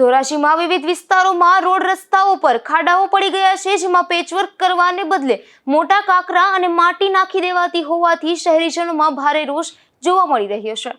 ધોરાજીમાં વિવિધ વિસ્તારોમાં રોડ રસ્તાઓ પર ખાડાઓ પડી ગયા છે, જેમાં પેચવર્ક કરવાને બદલે મોટા કાંકરા અને માટી નાખી દેવાતી હોવાથી શહેરીજનોમાં ભારે રોષ જોવા મળી રહ્યો છે.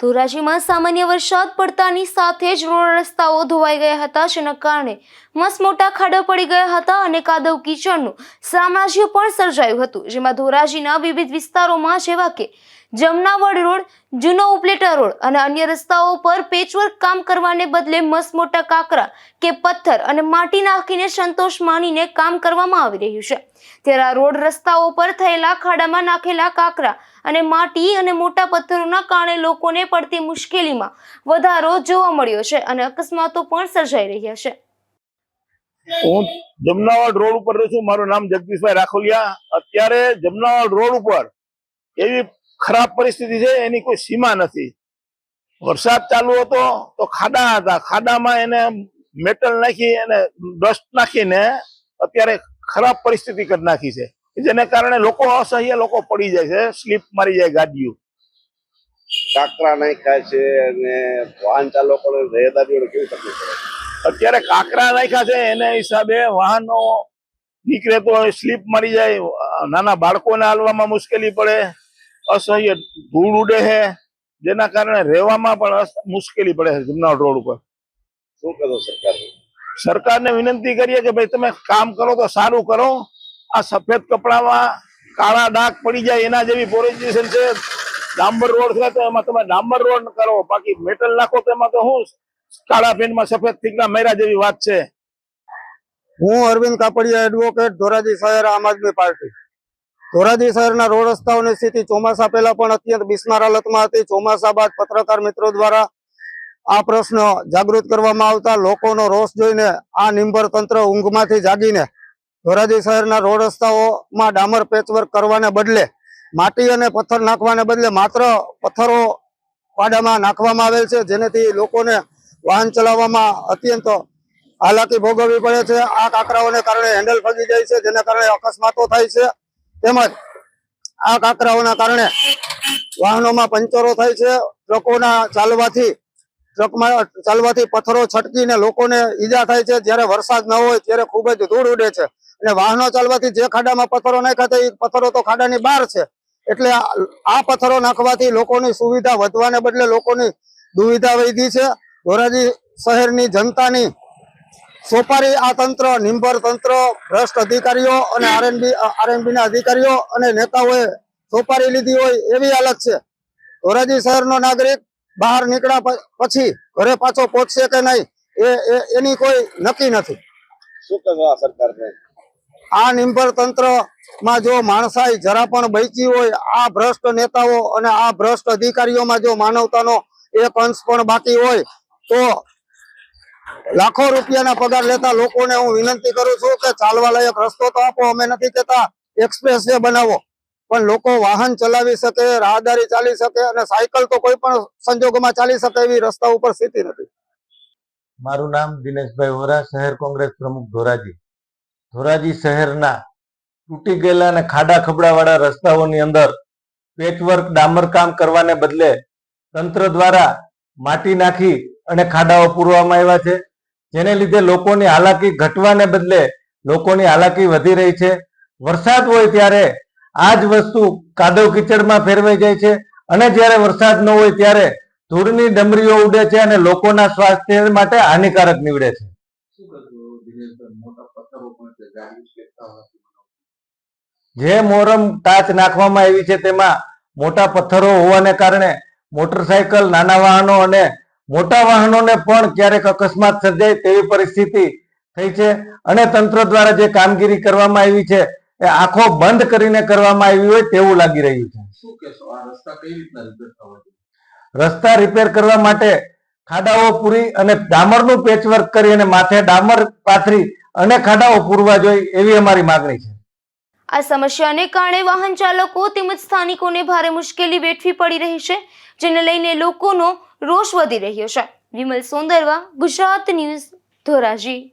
ધોરાજીમાં સામાન્ય વરસાદ પડતાની સાથે જ રોડ રસ્તાઓ ધોવાઈ ગયા હતા, જેના કારણે મસ્ત મોટા ખાડા પડી ગયા હતા અને કાદવ કીચડનું સામ્રાજ્ય પણ સર્જાયું હતું, જેમાં ધોરાજીના વિવિધ વિસ્તારોમાં જેવા કે જમનાવડ રોડ, જૂનો ઉપલેટા રોડ અને અન્ય રસ્તાઓ પર પેચવર્ક કામ કરવાને બદલે મસ્ત મોટા કાંકરા કે પથ્થર અને માટી નાખીને સંતોષ માનીને કામ કરવામાં આવી રહ્યું છે. ત્યારે આ રોડ રસ્તાઓ પર થયેલા ખાડામાં નાખેલા કાંકરા અને માટી અને મોટા પથ્થરોના કારણે લોકોને પડતી મુશ્કેલીમાં વધારો જોવા મળ્યો છે અને અકસ્માતો પણ સર્જાઈ રહ્યા છે. હું જમનાવાડ રોડ ઉપર છું. મારું નામ જગદીશભાઈ રાખોલિયા. અત્યારે જમનાવાડ રોડ ઉપર એવી ખરાબ પરિસ્થિતિ છે એની કોઈ સીમા નથી. વરસાદ ચાલુ હતો તો ખાડા હતા. ખાડામાં એને મેટલ નાખી એને ડસ્ટ નાખીને અત્યારે ખરાબ પરિસ્થિતિ કરી નાખી છે. જેને કારણે લોકો અસહ્ય લોકો પડી જાય છે સ્લીપ મારી જાય ગાડીઓ. કાંકરા નાખ્યા છે અને વાહન ચાલકોને રહેદારીઓને કેવી તકલીફ પડે અત્યારે કાંકરા નાખ્યા છે એના હિસાબે વાહનો નીકળે તો સ્લીપ મારી જાય. નાના બાળકોને હાલવામાં મુશ્કેલી પડે. અસહ્ય ધૂળ ઉડે છે જેના કારણે રહેવામાં પણ મુશ્કેલી પડે છે જમનાવડ રોડ ઉપર. શું કરો સરકાર સરકારને વિનંતી કરીએ કે ભાઈ તમે કામ કરો તો સારું કરો. આ સફેદ કપડામાં કાળા ડાઘ પડી જાય એના જેવી પોઝિશન છે. ડાંબર રોડ છે તો એમાં તમે ડાંબર રોડ કરો. બાકી મેટલ નાખો તો એમાં તો શું કાળા પેનમાં સફેદ થીકડા મેરા જેવી વાત છે. હું અરવિંદ કાપડિયા એડવોકેટ ધોરાજી શહેર આમ આદમી પાર્ટી. ધોરાજી શહેરના રોડ રસ્તાઓની સ્થિતિ ચોમાસા પહેલા પણ અત્યંત બિસ્માર હાલતમાં હતી. ચોમાસા બાદ પત્રકાર મિત્રો દ્વારા આ પ્રશ્ન જાગૃત કરવામાં આવતા લોકોનો રોષ જોઈને આ નિંબર તંત્ર ઊંઘમાંથી જાગીને ધોરાજી શહેરના રોડ રસ્તાઓમાં ડામર પેચવર્ક કરવાને બદલે માટી અને પથ્થર નાખવાને બદલે માત્ર પથ્થરો પાડામાં નાખવામાં આવેલ છે, જેનાથી લોકોને વાહન ચલાવવામાં અત્યંત હાલાકી ભોગવવી પડે છે. આ કાંકરાઓને કારણે હેન્ડલ ફગી જાય છે, જેના કારણે અકસ્માતો થાય છે. તેમજ આ કાકરાઓના કારણે વાહનોમાં પંચરો થાય છે, ટ્રકોના ચાલવાથી, ટ્રકમાં ચાલવાથી પથ્થરો છટકીને લોકોને ઈજા થાય છે, જ્યારે વરસાદ ન હોય ત્યારે ખૂબ જ ધૂળ ઉડે છે. અને વાહનો ચાલવાથી જે ખાડામાં પથ્થરો નાખ્યા એ પથ્થરો તો ખાડાની બહાર છે. એટલે આ પથ્થરો નાખવાથી લોકોની સુવિધા વધવાને બદલે લોકોની દુવિધા વધી છે. ધોરાજી શહેરની જનતાની સોપારી આ તંત્ર નિંબર તંત્ર ભ્રષ્ટ અધિકારીઓ અને આરએનબી આરએનબી ના અધિકારીઓ અને નેતાઓએ સોપારી લીધી હોય એવી હાલત છે. ધોરાજી શહેરનો નાગરિક બહાર નીકળ્યા પછી ઘરે પાછો પહોંચશે કે નહીં એ એની કોઈ નક્કી નથી. આ આ તંત્રમાં જો માણસાઈ જરા પણ બચી હોય આ ભ્રષ્ટ નેતાઓ અને આ ભ્રષ્ટ અધિકારીઓમાં જો માનવતાનો એક અંશ પણ બાકી હોય તો લાખો રૂપિયાના પગાર લેતા લોકોને હું વિનંતી કરું છું કે ચાલવા લાયક રસ્તો તો આપો, અમે નથી કેતા એક્સપ્રેસ બનાવો. પણ લોકો વાહન ચલાવી શકે, રાહદારી ચાલી શકે અને સાયકલ તો કોઈ પણ સંજોગોમાં ચાલી શકે એવી રસ્તા ઉપર સ્થિતિ નથી. મારું નામ દિનેશભાઈ વોરા, શહેર કોંગ્રેસ પ્રમુખ ધોરાજી. ધોરાજી શહેરના તૂટી ગયેલા અને ખાડા ખબડાવાળા રસ્તાઓની અંદર પેચવર્ક ડામરકામ કરવાને બદલે તંત્ર દ્વારા માટી નાખી અને ખાડાઓ પૂરવામાં આવ્યા છે. જેને લીધે લોકોની હાલાકી ઘટવાને બદલે લોકોની હાલાકી વધી રહી છે. વરસાદ હોય ત્યારે આ જ વસ્તુ કાદવ કીચડમાં ફેરવાઈ જાય છે અને જ્યારે વરસાદ ન હોય ત્યારે ધૂળની ડમરીઓ ઉડે છે અને લોકોના સ્વાસ્થ્ય માટે હાનિકારક નીવડે છે. જે મોરમ ટાચ નાખવામાં આવી છે તેમાં મોટા પથ્થરો હોવાને કારણે મોટરસાયકલ નાના વાહનો અને મોટા વાહનોને પણ ક્યારેક અકસ્માત સર્જાય તેવી પરિસ્થિતિ થઈ છે. અને તંત્ર દ્વારા જે કામગીરી કરવામાં આવી છે એ આંખો બંધ કરીને કરવામાં આવી હોય તેવું લાગી રહ્યું છે. રસ્તા રિપેર કરવા માટે ખાડાઓ પૂરી અને ડામરનું પેચવર્ક કરી અને માથે ડામર પાથરી અને ખાડાઓ પૂરવા જોઈએ એવી અમારી માગણી છે. આ સમસ્યાને કારણે વાહન ચાલકો તેમજ સ્થાનિકોને ભારે મુશ્કેલી વેઠવી પડી રહી છે, જેને લઈને લોકોનો રોષ વધી રહ્યો છે. વિમલ સોંદરવા, ગુજરાત ન્યૂઝ ધોરાજી.